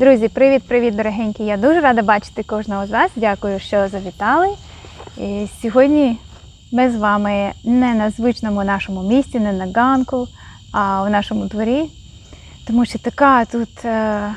Друзі, привіт-привіт, дорогенькі! Я дуже рада бачити кожного з вас. Дякую, що завітали. І сьогодні ми з вами не на звичному нашому місці, не на ганку, а в нашому дворі. Тому що така тут е, е,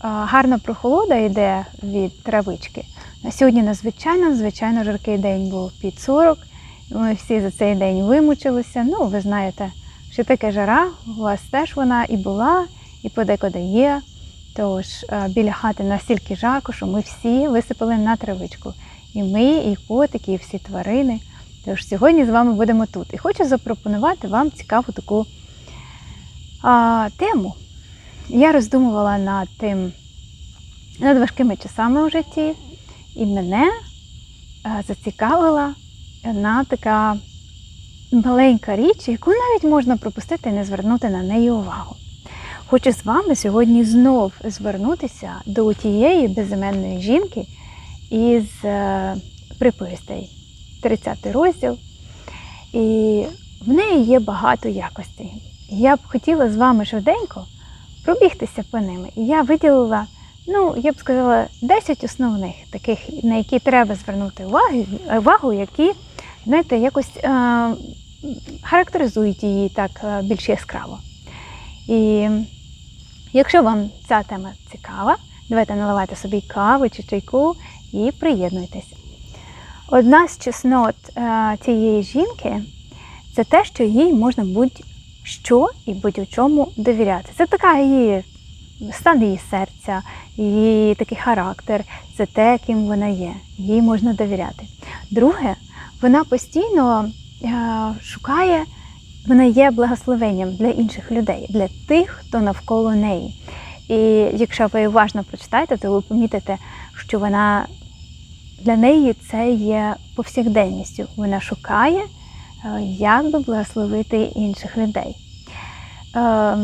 гарна прохолода йде від травички. Сьогодні надзвичайно, звичайно, жаркий день був під 40. Ми всі за цей день вимучилися. Ну, ви знаєте, що таке жара, у вас теж вона і була, і подекуди є. Тож е, біля хати настільки жарко, що ми всі висипали на травичку. І ми, і котики, і всі тварини. Тож сьогодні з вами будемо тут. І хочу запропонувати вам цікаву таку а, тему. Я роздумувала над тим, над важкими часами у житті, і мене е, зацікавила одна така маленька річ, яку навіть можна пропустити і не звернути на неї увагу. Хочу з вами сьогодні знов звернутися до тієї безіменної жінки із е, приповістей, 30 розділ. І в неї є багато якостей. Я б хотіла з вами швиденько пробігтися по ними. І я виділила, ну, я б сказала, 10 основних, таких, на які треба звернути увагу, увагу які, знаєте, якось е, характеризують її так е, більш яскраво. І якщо вам ця тема цікава, давайте наливайте собі каву чи чайку і приєднуйтесь. Одна з чеснот е, цієї жінки це те, що їй можна будь-що і будь-у чому довіряти. Це така її стан її серця, її такий характер, це те, ким вона є. Їй можна довіряти. Друге, вона постійно е, шукає, вона є благословенням для інших людей, для тих, хто навколо неї. І якщо ви уважно прочитаєте, то ви помітите, що вона для неї це є повсякденністю. Вона шукає, е, як би благословити інших людей. Е,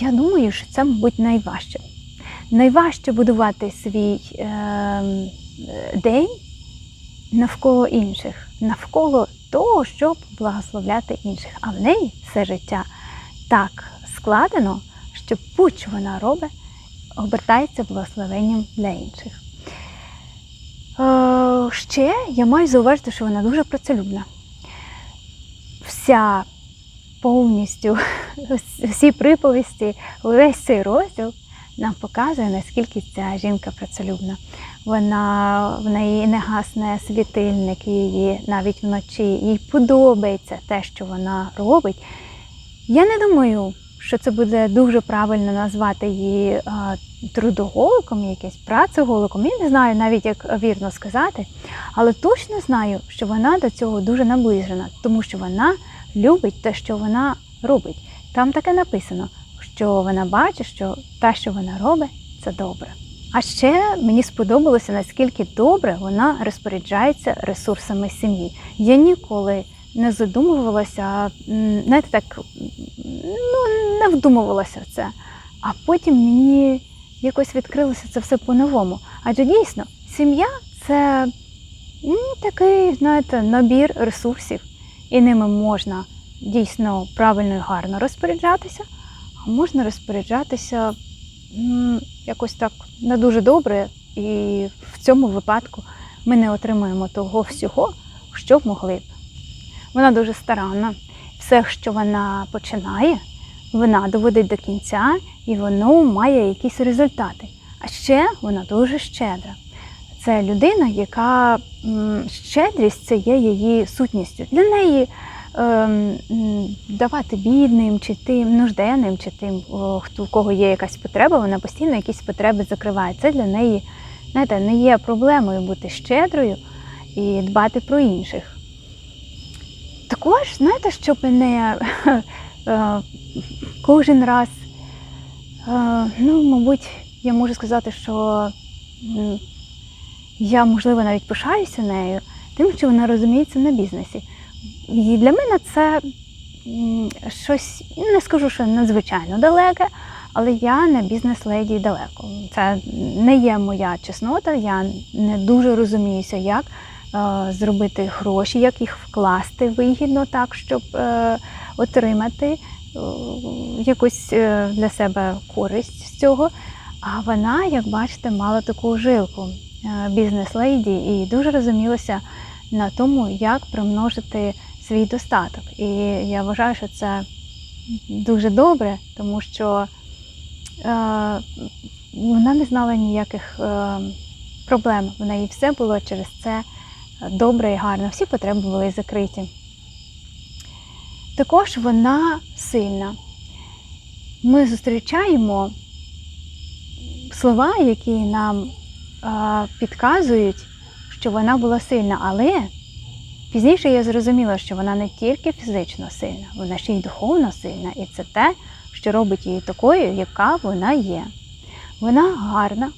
Я думаю, що це, мабуть, найважче. Найважче будувати свій е, день навколо інших, навколо того, щоб благословляти інших. А в неї все життя так складено, що будь-що вона робить, обертається благословенням для інших. Е, ще я маю зауважити, що вона дуже працелюбна. Вся повністю, всі приповісті, весь цей розділ нам показує, наскільки ця жінка працелюбна. Вона в неї не гасне світильник її навіть вночі. Їй подобається те, що вона робить. Я не думаю, що це буде дуже правильно назвати її а, трудоголиком, якесь працеголиком. Я не знаю навіть, як вірно сказати, але точно знаю, що вона до цього дуже наближена, тому що вона любить те, що вона робить. Там таке написано, що вона бачить, що те, що вона робить, це добре. А ще мені сподобалося, наскільки добре вона розпоряджається ресурсами сім'ї. Я ніколи не задумувалася, знаєте, так ну, не вдумувалася в це. А потім мені якось відкрилося це все по-новому. Адже дійсно, сім'я це ну, такий, знаєте, набір ресурсів, і ними можна дійсно правильно і гарно розпоряджатися, можна розпоряджатися якось так не дуже добре, і в цьому випадку ми не отримуємо того всього, що могли б. Вона дуже старанна. Все, що вона починає, вона доводить до кінця і воно має якісь результати. А ще вона дуже щедра. Це людина, яка щедрість це є її сутністю. Для неї давати бідним, чи тим нужденним, чи тим, хто у кого є якась потреба, вона постійно якісь потреби закриває. Це для неї знаєте, не є проблемою бути щедрою і дбати про інших. Також, знаєте, щоб мене е, кожен раз, е, ну, мабуть, я можу сказати, що я, можливо, навіть пишаюся нею, тим, що вона розуміється на бізнесі. І для мене це щось, не скажу, що надзвичайно далеке, але я не бізнес-леді далеко. Це не є моя чеснота, я не дуже розуміюся, як е, зробити гроші, як їх вкласти вигідно так, щоб е, отримати якусь е, для себе користь з цього. А вона, як бачите, мала таку жилку е, бізнес-лейді і дуже розумілася на тому, як примножити свій достаток. І я вважаю, що це дуже добре, тому що е, вона не знала ніяких е, проблем. В неї все було через це добре і гарно. Всі потреби були закриті. Також вона сильна. Ми зустрічаємо слова, які нам а, підказують, що вона була сильна, але пізніше я зрозуміла, що вона не тільки фізично сильна, вона ще й духовно сильна. І це те, що робить її такою, яка вона є. Вона гарна,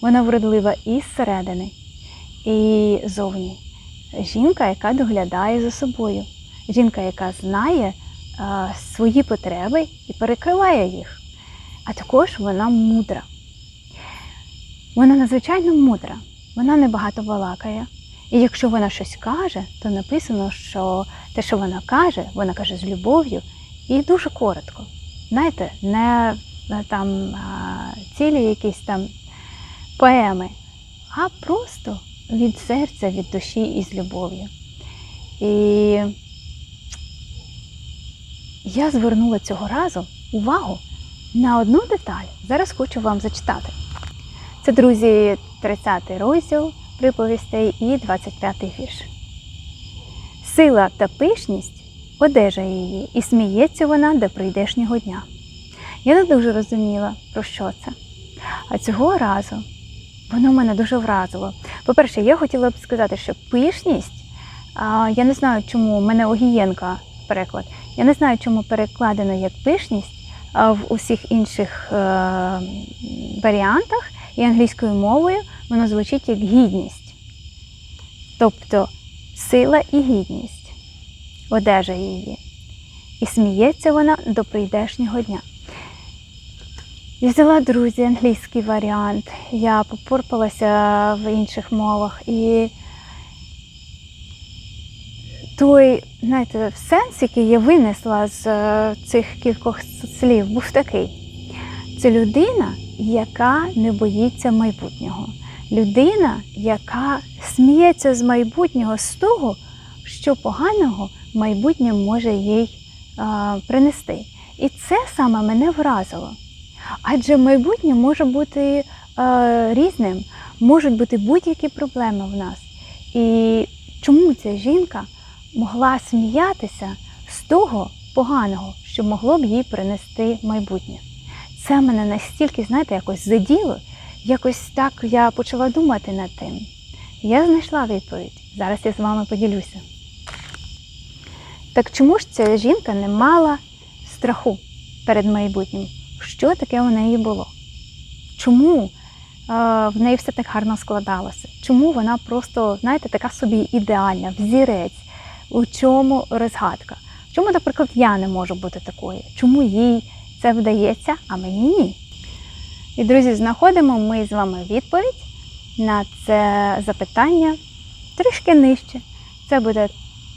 вона вродлива і зсередини, і зовні. Жінка, яка доглядає за собою. Жінка, яка знає а, свої потреби і перекриває їх. А також вона мудра. Вона надзвичайно мудра, вона небагато балакає. І якщо вона щось каже, то написано, що те, що вона каже, вона каже з любов'ю і дуже коротко. Знаєте, не е, там цілі якісь там поеми, а просто від серця, від душі і з любов'ю. І я звернула цього разу увагу на одну деталь. Зараз хочу вам зачитати. Це, друзі, 30 розділ приповістей і 25-й вірш. Сила та пишність одежа її, і сміється вона до прийдешнього дня. Я не дуже розуміла, про що це. А цього разу воно мене дуже вразило. По-перше, я хотіла б сказати, що пишність, а, я не знаю, чому в мене Огієнка переклад. Я не знаю, чому перекладено як пишність а в усіх інших е, варіантах і англійською мовою воно звучить як гідність. Тобто сила і гідність, одежа її. І сміється вона до прийдешнього дня. Я взяла, друзі, англійський варіант. Я попорпалася в інших мовах. І той, знаєте, сенс, який я винесла з е, цих кількох слів, був такий. Це людина, яка не боїться майбутнього. Людина, яка сміється з майбутнього з того, що поганого майбутнє може їй а, принести. І це саме мене вразило. Адже майбутнє може бути а, різним, можуть бути будь-які проблеми в нас. І чому ця жінка могла сміятися з того поганого, що могло б їй принести майбутнє? Це мене настільки, знаєте, якось заділо, якось так я почала думати над тим. Я знайшла відповідь. Зараз я з вами поділюся. Так чому ж ця жінка не мала страху перед майбутнім? Що таке у неї було? Чому е, в неї все так гарно складалося? Чому вона просто, знаєте, така собі ідеальна, взірець? У чому розгадка? Чому, наприклад, я не можу бути такою? Чому їй це вдається, а мені ні? І, друзі, знаходимо ми з вами відповідь на це запитання трішки нижче. Це буде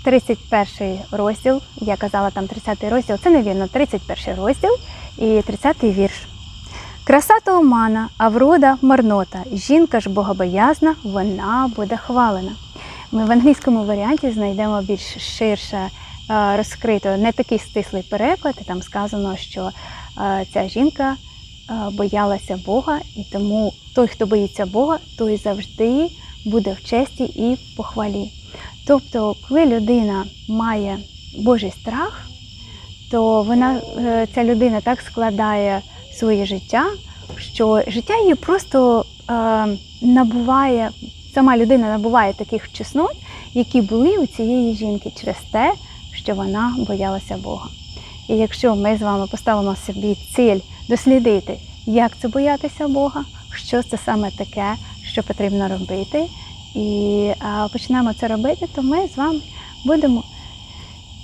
31 розділ. Я казала там 30 розділ. Це невірно, 31 розділ і 30 вірш. Краса то омана, а врода марнота. Жінка ж богобоязна, вона буде хвалена. Ми в англійському варіанті знайдемо більш ширше розкрито, не такий стислий переклад. і Там сказано, що е, ця жінка е, боялася Бога, і тому той, хто боїться Бога, той завжди буде в честі і в похвалі. Тобто, коли людина має Божий страх, то вона, е, ця людина так складає своє життя, що життя її просто е, набуває, сама людина набуває таких чеснот, які були у цієї жінки через те, що вона боялася Бога. І якщо ми з вами поставимо собі ціль дослідити, як це боятися Бога, що це саме таке, що потрібно робити, і почнемо це робити, то ми з вами будемо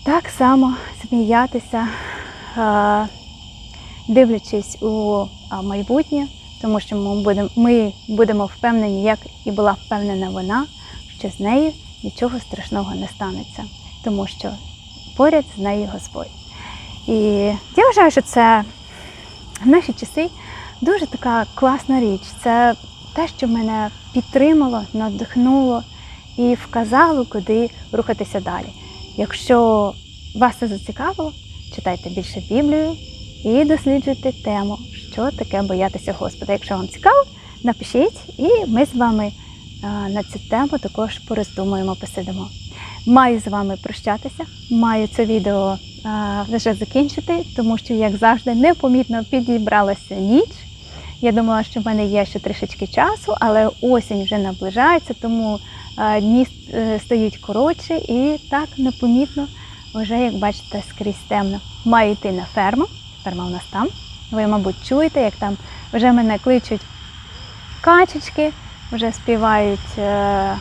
так само сміятися, дивлячись у майбутнє, тому що ми будемо, ми будемо впевнені, як і була впевнена вона, що з нею нічого страшного не станеться, тому що поряд з нею Господь. І я вважаю, що це в наші часи дуже така класна річ. Це те, що мене підтримало, надихнуло і вказало, куди рухатися далі. Якщо вас це зацікавило, читайте більше Біблію і досліджуйте тему, що таке боятися Господа. Якщо вам цікаво, напишіть, і ми з вами на цю тему також пороздумуємо, посидимо. Маю з вами прощатися, маю це відео а, вже закінчити, тому що, як завжди, непомітно підібралася ніч. Я думала, що в мене є ще трішечки часу, але осінь вже наближається, тому а, дні е, стають коротші і так непомітно, вже, як бачите, скрізь темно. Маю йти на ферму. Ферма у нас там. Ви, мабуть, чуєте, як там вже мене кличуть качечки, вже співають е,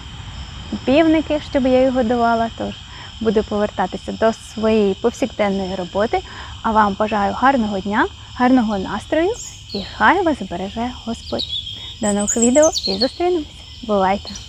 півники, щоб я їх годувала. Тож буду повертатися до своєї повсякденної роботи. А вам бажаю гарного дня, гарного настрою і хай вас збереже Господь. До нових відео і зустрінемось. Бувайте!